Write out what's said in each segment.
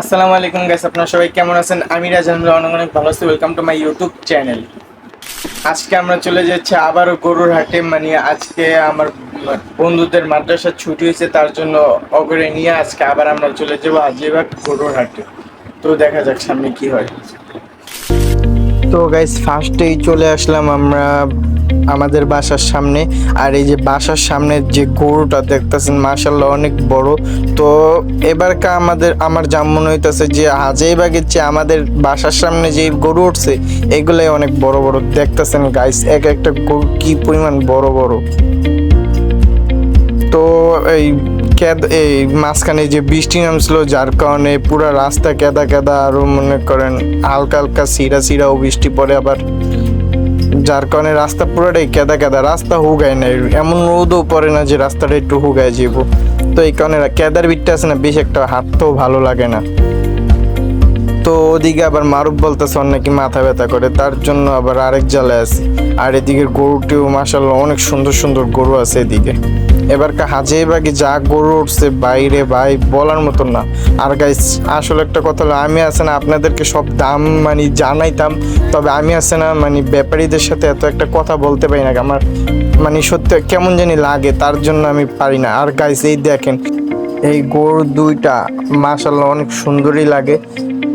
আসসালামু আলাইকুম গাইস আপনারা সবাই কেমন আছেন? আমি রাজান অনেক অনেক ভালো আছি। Welcome to my YouTube channel আজকে আমরা চলে যাচ্ছি আবারও গরুর হাটে। মানে আজকে আমার বন্ধুদের মাদ্রাসার ছুটি হয়েছে, তার জন্য অগরে নিয়ে আজকে আবার আমরা চলে যাব আজিবাগ গরুর হাটে। তো দেখা যাক সামনে কি হয়। তো গাইস ফার্স্টেই চলে আসলাম আমরা আমাদের বাসার সামনে। আর এই যে বাসার সামনে যে গরুটা দেখতেছেন মার্শাল্লাহ অনেক বড়। তো এবারকা আমাদের, আমার যা মনে হইতেছে যে হাজাইবাগের চেয়ে আমাদের বাসার সামনে যে গরু উঠছে, এগুলাই অনেক বড় বড়। দেখতেছেন গাইস এক একটা গরু কি পরিমাণ বড় বড়। তো এই কেদ, এই মাঝখানে যে বৃষ্টি নামছিল, যার কারণে পুরো রাস্তা কেদা কেদা আরও মনে করেন হালকা হালকা, সিরা সিরাও বৃষ্টি পড়ে আবার। যার কারণে রাস্তা পুরোটাই কেদা কেদা, রাস্তা হুগায় না এমন রোদও পড়ে না যে রাস্তাটা একটু হুগায় যাব তো এই কারণে কেদার বিটটা আছে না, বেশ একটা হাঁটতেও ভালো লাগে না। ওদিকে আবার মারুফ বলতেছে নাকি মাথা ব্যথা করে, তার জন্য আবার আরেক জালে আছে। আর এদিকে গরুটিও মাসাল্লাহ অনেক সুন্দর সুন্দর গরু আছে এদিকে। এবার হাজে বাগে যা গরু উঠছে, বাইরে ভাই বলার মতন না। আর গাইস আসলে একটা কথা হলো, আমি আছে না আপনাদেরকে সব দাম মানে জানাইতাম, তবে আমি আছে না মানে ব্যাপারীদের সাথে এত একটা কথা বলতে পারি না। আমার মানে সত্যি কেমন জানি লাগে, তার জন্য আমি পারি না। আর গাইস এই দেখেন, এই গরু দুইটা মাসাল্লাহ অনেক সুন্দরই লাগে।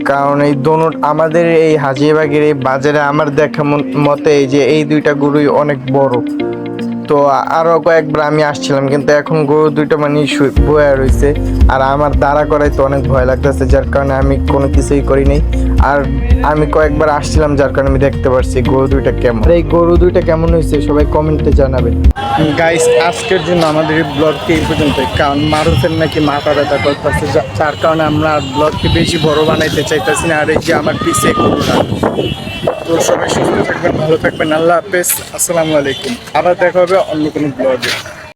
কারণ এই দোনট আমাদের এই হাজিবাগের এই বাজারে আমার দেখা মতে এই যে এই দুইটা গরুই অনেক বড়। তো আরও কয়েকবার আমি আসছিলাম, কিন্তু এখন গরু দুইটা মানে বয়ে রয়েছে আর আমার দাঁড়া করাই তো অনেক ভয় লাগতেছে, যার কারণে আমি কোনো কিছুই করি নাই। আর আমি কয়েকবার আসছিলাম, যার কারণে আমি দেখতে পারছি গরু দুইটা কেমন। এই গরু দুইটা কেমন হয়েছে সবাই কমেন্টে জানাবেন। গাইস আজকের জন্য আমাদের এই ব্লগটি এই পর্যন্ত। কারণ মারুফের নাকি মাথা ব্যথা করতেছে যার কারণে আমরা ব্লগটি বেশি বড় বানাইতে চাইতেছি না। আর এই যে আমার পিছে গরুটা তো সবাই সুস্থ থাকবেন, ভালো থাকবেন। আল্লাহ হাফেজ। আসসালামু আলাইকুম। আবার দেখা হবে অন্য কোনো ব্লগে